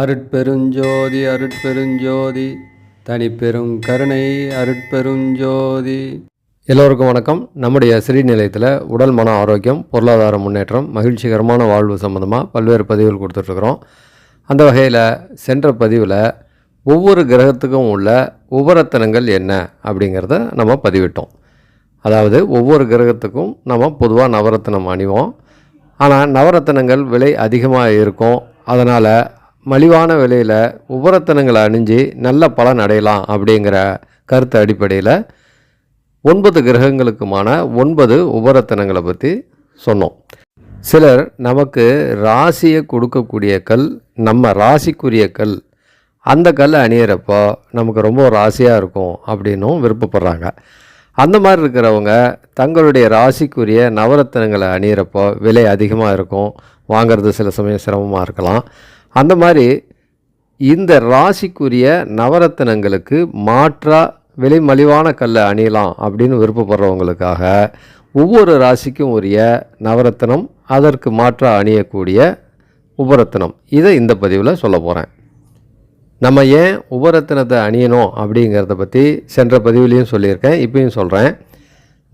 அருட்பெருஞ்சோதி அருட்பெருஞ்சோதி தனிப்பெரும் கருணை அருட்பெருஞ்சோதி. எல்லோருக்கும் வணக்கம். நம்முடைய சிறுநிலையத்தில் உடல் மன ஆரோக்கியம் பொருளாதார முன்னேற்றம் மகிழ்ச்சிகரமான வாழ்வு சம்மந்தமாக பல்வேறு பதிவுகள் கொடுத்துட்ருக்குறோம். அந்த வகையில் சென்ற பதிவில் ஒவ்வொரு கிரகத்துக்கும் உள்ள உபரத்தனங்கள் என்ன அப்படிங்கிறத நம்ம பதிவிட்டோம். அதாவது ஒவ்வொரு கிரகத்துக்கும் நம்ம பொதுவாக நவரத்தினம் அணிவோம். ஆனால் நவரத்தனங்கள் விலை அதிகமாக இருக்கும். அதனால் மலிவான விலையில் உபரத்தனங்களை அணிஞ்சு நல்ல பலன் அடையலாம் அப்படிங்கிற கருத்து அடிப்படையில் ஒன்பது கிரகங்களுக்குமான ஒன்பது உபரத்தனங்களை பற்றி சொன்னோம். சிலர் நமக்கு ராசியை கொடுக்கக்கூடிய கல் நம்ம ராசிக்குரிய கல் அந்த கல் அணியிறப்போ நமக்கு ரொம்ப ராசியாக இருக்கும் அப்படின்னும் விருப்பப்படுறாங்க. அந்த மாதிரி இருக்கிறவங்க தங்களுடைய ராசிக்குரிய நவரத்தனங்களை அணியிறப்போ விலை அதிகமாக இருக்கும் வாங்கிறது சில சமயம் சிரமமாக இருக்கலாம். அந்த மாதிரி இந்த ராசிக்குரிய நவரத்தினங்களுக்கு மாற்றாக விலை மலிவான கல்லை அணியலாம் அப்படின்னு விருப்பப்படுறவங்களுக்காக ஒவ்வொரு ராசிக்கும் உரிய நவரத்தினம் அதற்கு மாற்றாக அணியக்கூடிய உபரத்தினம். இதை இந்த பதிவில் சொல்ல போகிறேன் நம்ம ஏன் உபரத்தினத்தை அணியணும் அப்படிங்கிறத பற்றி சென்ற பதிவுலேயும் சொல்லியிருக்கேன் இப்பயும் சொல்கிறேன்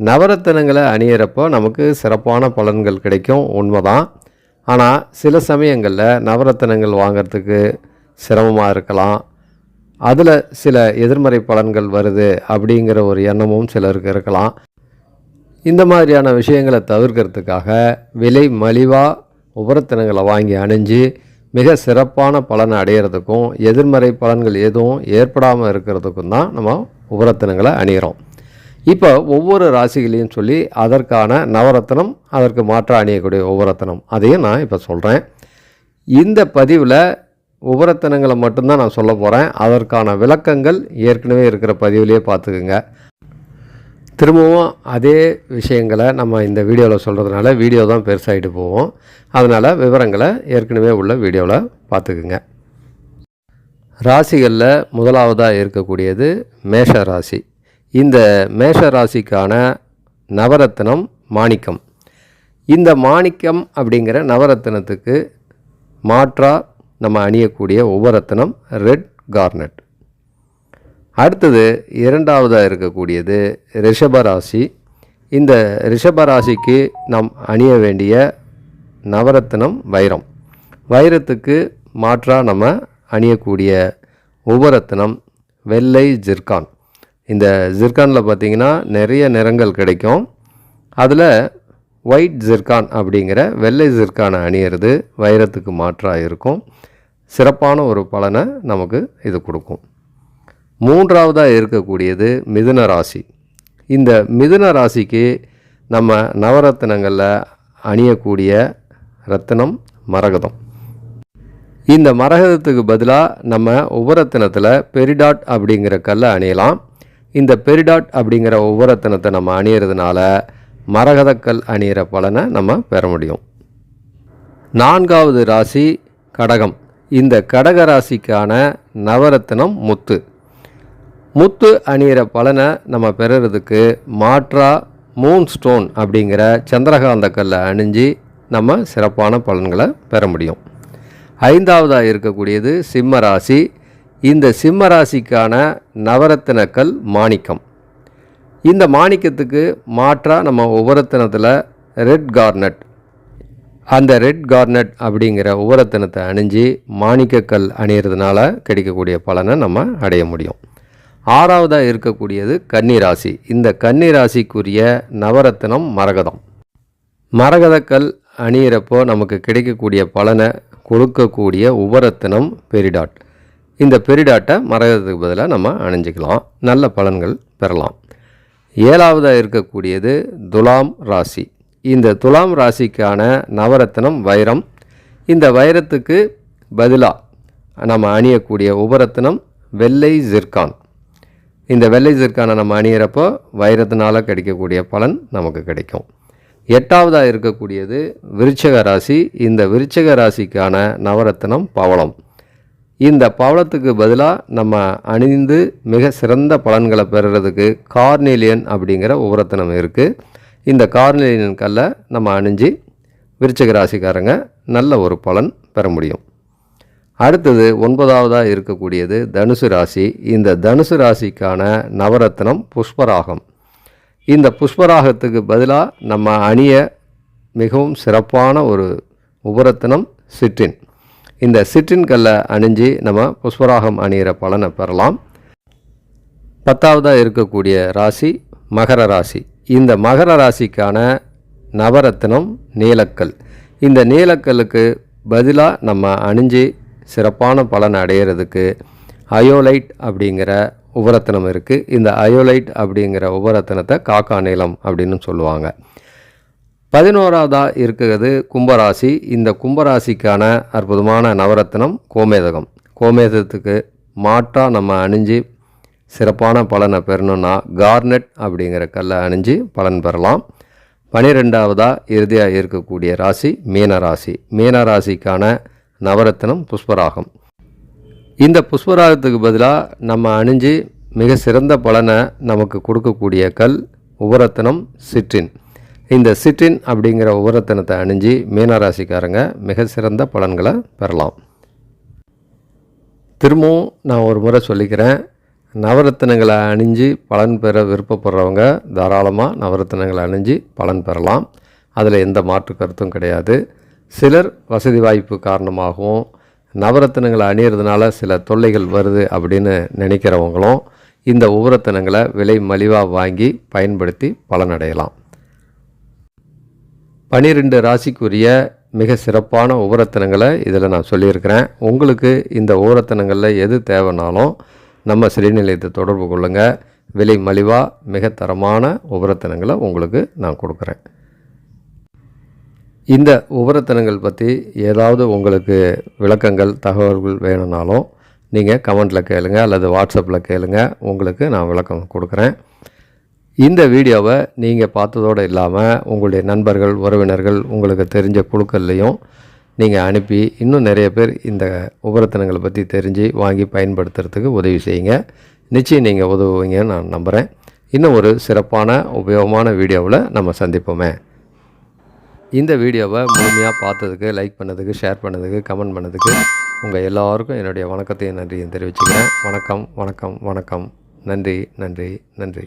நவரத்தினங்களை அணியிறப்போ நமக்கு சிறப்பான பலன்கள் கிடைக்கும் உண்மைதான். ஆனால் சில சமயங்களில் நவரத்தினங்கள் வாங்கிறதுக்கு சிரமமாக இருக்கலாம். அதில் சில எதிர்மறை பலன்கள் வருது அப்படிங்கிற ஒரு எண்ணமும் சிலருக்கு இருக்கலாம். இந்த மாதிரியான விஷயங்களை தவிர்க்கிறதுக்காக விலை மலிவாக உபரத்தினங்களை வாங்கி அணிஞ்சு மிக சிறப்பான பலனை அடையிறதுக்கும் எதிர்மறை பலன்கள் எதுவும் ஏற்படாமல் இருக்கிறதுக்கும் தான் நம்ம உபரத்தினங்களை அணிகிறோம் இப்போ ஒவ்வொரு ராசிகளையும் சொல்லி அதற்கான நவரத்னம் அதற்கு மாற்ற அணியக்கூடிய உபரத்தனம் அதையும் நான் இப்போ சொல்கிறேன் இந்த பதிவில் உபரத்தனங்களை மட்டும்தான் நான் சொல்ல போகிறேன் அதற்கான விளக்கங்கள் ஏற்கனவே இருக்கிற பதிவிலேயே பார்த்துக்குங்க. திரும்பவும் அதே விஷயங்களை நம்ம இந்த வீடியோவில் சொல்கிறதுனால வீடியோ தான் பெருசாகிட்டு போவோம் அதனால் விவரங்களை ஏற்கனவே உள்ள வீடியோவில் பார்த்துக்குங்க. ராசிகளில் முதலாவதாக இருக்கக்கூடியது மேஷ ராசி. இந்த மேஷ ராசிக்கான நவரத்தினம் மாணிக்கம். இந்த மாணிக்கம் அப்படிங்கிற நவரத்தினத்துக்கு மாற்றாக நம்ம அணியக்கூடிய உபரத்தினம் ரெட் கார்னட். அடுத்தது இரண்டாவதாக இருக்கக்கூடியது ரிஷபராசி இந்த ரிஷபராசிக்கு நாம் அணிய வேண்டிய நவரத்தினம் வைரம். வைரத்துக்கு மாற்றாக நம்ம அணியக்கூடிய உபரத்தினம் வெள்ளை ஜிர்கான். இந்த ஜிர்கானில் பார்த்திங்கன்னா நிறைய நிறங்கள் கிடைக்கும். அதில் ஒயிட் ஜிர்கான் அப்படிங்கிற வெள்ளை ஜிர்கானை அணியிறது வைரத்துக்கு மாற்றாக இருக்கும். சிறப்பான ஒரு பலனை நமக்கு இது கொடுக்கும். மூன்றாவதாக இருக்கக்கூடியது மிதுன ராசி. இந்த மிதுன ராசிக்கு நம்ம நவரத்தினங்களில் அணியக்கூடிய ரத்தினம் மரகதம். இந்த மரகதத்துக்கு பதிலாக நம்ம உபரத்தினத்தில் பெரிடாட் அப்படிங்கிற கல்லை அணியலாம். இந்த பெரிடாட் அப்படிங்கிற உபரத்தினத்தை நம்ம அணியறதுனால மரகதக்கல் அணியிற பலனை நம்ம பெற முடியும். நான்காவது ராசி கடகம். இந்த கடக ராசிக்கான நவரத்தினம் முத்து. முத்து அணியிற பலனை நம்ம பெறுறதுக்கு மாற்றா மூன் ஸ்டோன் அப்படிங்கிற சந்திரகாந்த கல்லை அணிஞ்சு நம்ம சிறப்பான பலன்களை பெற முடியும். ஐந்தாவதாக இருக்கக்கூடியது சிம்ம ராசி இந்த சிம்ம ராசிக்கான நவரத்தினக்கல் மாணிக்கம். இந்த மாணிக்கத்துக்கு மாற்றாக நம்ம உபரத்தினத்தில் ரெட் கார்னட். அந்த ரெட் கார்னட் அப்படிங்கிற உபரத்தினத்தை அணிஞ்சு மாணிக்கக்கல் அணியிறதுனால கிடைக்கக்கூடிய பலனை நம்ம அடைய முடியும். ஆறாவதாக இருக்கக்கூடியது கன்னிராசி. இந்த கன்னிராசிக்குரிய நவரத்தினம் மரகதம். மரகதக்கல் அணியிறப்போ நமக்கு கிடைக்கக்கூடிய பலனை கொடுக்கக்கூடிய உபரத்தினம் பெரிடாட். இந்த பெரிடாட்டை மறைகிறதுக்கு பதிலாக நம்ம அணிஞ்சிக்கலாம். நல்ல பலன்கள் பெறலாம். ஏழாவதாக இருக்கக்கூடியது துலாம் ராசி. இந்த துலாம் ராசிக்கான நவரத்தினம் வைரம். இந்த வைரத்துக்கு பதிலாக நம்ம அணியக்கூடிய உபரத்தினம் வெள்ளை ஜிர்கான். இந்த வெள்ளை ஜிர்கானை நம்ம அணியிறப்போ வைரத்தினால் கிடைக்கக்கூடிய பலன் நமக்கு கிடைக்கும். எட்டாவதாக இருக்கக்கூடியது விருச்சக ராசி. இந்த விருச்சக ராசிக்கான நவரத்தினம் பவளம். இந்த பவளத்துக்கு பதிலாக நம்ம அணிந்து மிக சிறந்த பலன்களை பெறுறதுக்கு கார்னிலியன் அப்படிங்கிற உபரத்தினம் இருக்குது இந்த கார்னிலியன் கல்லை நம்ம அணிஞ்சு விருச்சக ராசிக்காரங்க நல்ல ஒரு பலன் பெற முடியும். அடுத்தது ஒன்பதாவதாக இருக்கக்கூடியது தனுசு ராசி. இந்த தனுசு ராசிக்கான நவரத்னம் புஷ்பராகம். இந்த புஷ்பராகத்துக்கு பதிலாக நம்ம அணிய மிகவும் சிறப்பான ஒரு உபரத்தினம் சிற்றின். இந்த சிற்றின் கல்லை அணிஞ்சு நம்ம புஷ்பராகம் அணிகிற பலனை பெறலாம். பத்தாவதாக இருக்கக்கூடிய ராசி மகர ராசி. இந்த மகர ராசிக்கான நவரத்தினம் நீலக்கல். இந்த நீலக்கல்லுக்கு பதிலாக நம்ம அணிஞ்சு சிறப்பான பலன் அடையிறதுக்கு அயோலைட் அப்படிங்கிற உபரத்தினம் இருக்குது இந்த அயோலைட் அப்படிங்கிற உபரத்தினத்தை காக்கா நீளம் அப்படின்னு சொல்லுவாங்க. பதினோராவதாக இருக்கிறது கும்பராசி. இந்த கும்பராசிக்கான அற்புதமான நவரத்னம் கோமேதகம். கோமேதத்துக்கு மாற்றாக நம்ம அணிஞ்சு சிறப்பான பலனை பெறணும்னா கார்னெட் அப்படிங்கிற கல்லை அணிஞ்சு பலன் பெறலாம். பனிரெண்டாவதாக இறுதியாக இருக்கக்கூடிய ராசி மீன ராசி. மீன ராசிக்கான புஷ்பராகம். இந்த புஷ்பராகத்துக்கு பதிலாக நம்ம அணிஞ்சு மிக சிறந்த பலனை நமக்கு கொடுக்கக்கூடிய கல் உபரத்தனம் சிற்றின். இந்த சிட்டின் அப்படிங்கிற உபரத்தனத்தை அணிஞ்சு மீனராசிக்காரங்க மிக சிறந்த பலன்களை பெறலாம். திரும்பவும் நான் ஒரு முறை சொல்லிக்கிறேன் நவரத்தினங்களை அணிஞ்சு பலன் பெற விருப்பப்படுறவங்க தாராளமாக நவரத்தினங்களை அணிஞ்சு பலன் பெறலாம். அதில் எந்த மாற்று கருத்தும் கிடையாது. சிலர் வசதி வாய்ப்பு காரணமாகவும் நவரத்தினங்களை அணியிறதுனால சில தொல்லைகள் வருது அப்படின்னு நினைக்கிறவங்களும் இந்த உபரத்தினங்களை விலை மலிவாக வாங்கி பயன்படுத்தி பலனடையலாம். பனிரெண்டு ராசிக்குரிய மிக சிறப்பான உபரத்தனங்களை இதில் நான் சொல்லியிருக்கிறேன். உங்களுக்கு இந்த உபரத்தனங்களில் எது தேவைனாலும் நம்ம சிறுநிலையத்தை தொடர்பு கொள்ளுங்கள் விலை மலிவாக மிக தரமான உபரத்தனங்களை உங்களுக்கு நான் கொடுக்குறேன். இந்த உபரத்தனங்கள் பற்றி ஏதாவது உங்களுக்கு விளக்கங்கள் தகவல்கள் வேணும்னாலும் நீங்கள் கமெண்ட்டில் கேளுங்கள் அல்லது வாட்ஸ்அப்பில் கேளுங்கள் உங்களுக்கு நான் விளக்கம் கொடுக்குறேன். இந்த வீடியோவை நீங்கள் பார்த்ததோடு இல்லாமல் உங்களுடைய நண்பர்கள் உறவினர்கள் உங்களுக்கு தெரிஞ்ச குழுக்கள்லையும் நீங்கள் அனுப்பி இன்னும் நிறைய பேர் இந்த உபரத்தனங்களை பற்றி தெரிஞ்சு வாங்கி பயன்படுத்துறதுக்கு உதவி செய்யுங்க. நிச்சயம் நீங்கள் உதவுவீங்கன்னு நான் நம்புகிறேன் இன்னும் ஒரு சிறப்பான உபயோகமான வீடியோவில் நம்ம சந்திப்போமே. இந்த வீடியோவை முழுமையாக பார்த்ததுக்கு லைக் பண்ணதுக்கு ஷேர் பண்ணதுக்கு கமெண்ட் பண்ணதுக்கு உங்கள் எல்லாருக்கும் என்னுடைய வணக்கத்தையும் நன்றியும் தெரிவிச்சுக்கிறேன். வணக்கம் வணக்கம் வணக்கம். நன்றி நன்றி நன்றி.